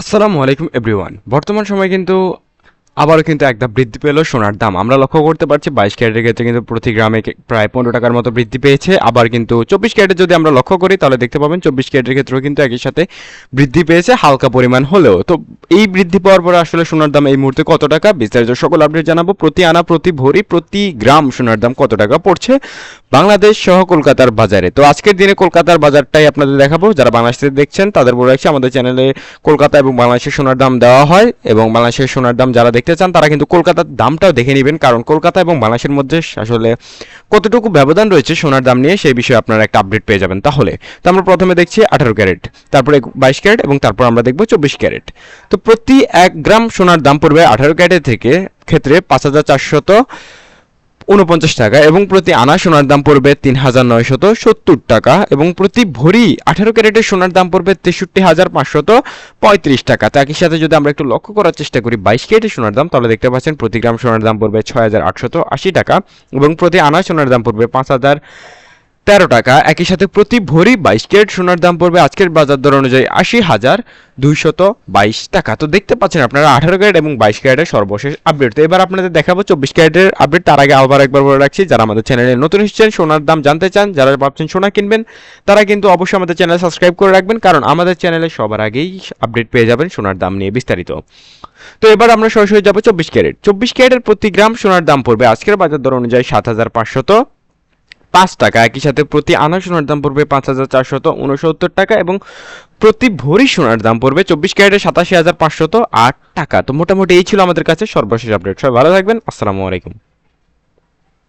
আসসালামু আলাইকুম এভরিওয়ান বর্তমান সময় কিন্তু আবারও কিন্তু একটা বৃদ্ধি পেল সোনার দাম। আমরা লক্ষ্য করতে পারছি বাইশ ক্যারেটের ক্ষেত্রে কিন্তু প্রতি গ্রামে প্রায় পনেরো টাকার মতো বৃদ্ধি পেয়েছে। আবার কিন্তু চব্বিশ ক্যারেটে যদি আমরা লক্ষ্য করি, তাহলে দেখতে পাবেন চব্বিশ ক্যারেটের ক্ষেত্রেও কিন্তু একই সাথে বৃদ্ধি পেয়েছে হালকা পরিমাণ হলেও। তো এই বৃদ্ধি পাওয়ার পরে আসলে সোনার দাম এই মুহূর্তে কত টাকা? বিস্তারিত সকল আপডেট জানাব। প্রতি আনা, প্রতি ভরি, প্রতি গ্রাম সোনার দাম কত টাকা পড়ছে বাংলাদেশ সহ কলকাতার বাজারে? তো আজকের দিনে কলকাতার বাজারটাই আপনাদের দেখাবো। যারা বাংলাদেশ থেকে দেখছেন, তাদের বলে রাখছি, আমাদের চ্যানেলে কলকাতা এবং বাংলাদেশের সোনার দাম দেওয়া হয় এবং বাংলাদেশের সোনার দাম যারা দেখতে চান, তারা কিন্তু কলকাতার দামটাও দেখে নেবেন, কারণ কলকাতা এবং বাংলাদেশের মধ্যে আসলে কতটুকু ব্যবধান রয়েছে সোনার দাম নিয়ে, সেই বিষয়ে আপনারা একটা আপডেট পেয়ে যাবেন। তাহলে, তো আমরা প্রথমে দেখছি আঠারো ক্যারেট, তারপরে বাইশ ক্যারেট এবং তারপর আমরা দেখব চব্বিশ ক্যারেট। তো প্রতি এক গ্রাম সোনার দাম পড়বে আঠারো ক্যারেট থেকে ক্ষেত্রে পাঁচ হাজার চারশত উনপঞ্চাশ টাকা এবং প্রতি আনা সোনার দাম পড়বে তিন হাজার নয়শত সত্তর টাকা এবং প্রতি ভরি আঠারো ক্যারেটের সোনার দাম পড়বে তেষট্টি হাজার পাঁচশত পঁয়ত্রিশ টাকা। তাকে সাথে যদি আমরা একটু লক্ষ্য করার চেষ্টা করি, বাইশ ক্যারেটের সোনার দাম, তাহলে দেখতে পাচ্ছেন প্রতি গ্রাম সোনার দাম পড়বে ছয় হাজার আটশত আশি টাকা এবং প্রতি আনা সোনার দাম পড়বে পাঁচ হাজার তেরো টাকা। একই সাথে প্রতি ভরি বাইশ ক্যারেট সোনার দাম পড়বে আজকের বাজার দর অনুযায়ী আশি হাজার দুইশত বাইশ টাকা। তো দেখতে পাচ্ছেন আপনারা আঠারো ক্যারেট এবং বাইশ ক্যারেটের সর্বশেষ আপডেট তো এবার আপনাদের দেখাবো চব্বিশ ক্যারেটের আপডেট তার আগে আবার একবার বলে রাখছি, যারা আমাদের চ্যানেলে নতুন এসেছেন, সোনার দাম জানতে চান, যারা ভাবছেন সোনা কিনবেন, তারা কিন্তু অবশ্যই আমাদের চ্যানেল সাবস্ক্রাইব করে রাখবেন, কারণ আমাদের চ্যানেলে সবার আগেই আপডেট পেয়ে যাবেন সোনার দাম নিয়ে বিস্তারিত। তো এবার আমরা সরাসরি যাব চব্বিশ ক্যারেট। চব্বিশ ক্যারেটের প্রতি গ্রাম সোনার দাম পড়বে আজকের বাজার দর অনুযায়ী সাত হাজার পাঁচশত পাঁচ টাকা। একই সাথে প্রতি আনা সোনার দাম পড়বে পাঁচ হাজার চারশত উনসত্তর টাকা এবং প্রতি ভরি সোনার দাম পড়বে চব্বিশ ক্যারেটে সাতাশি হাজার পাঁচশত আট টাকা। তো মোটামুটি এই ছিল আমাদের কাছে সর্বশেষ আপডেট। সবাই ভালো থাকবেন। আসসালামু আলাইকুম।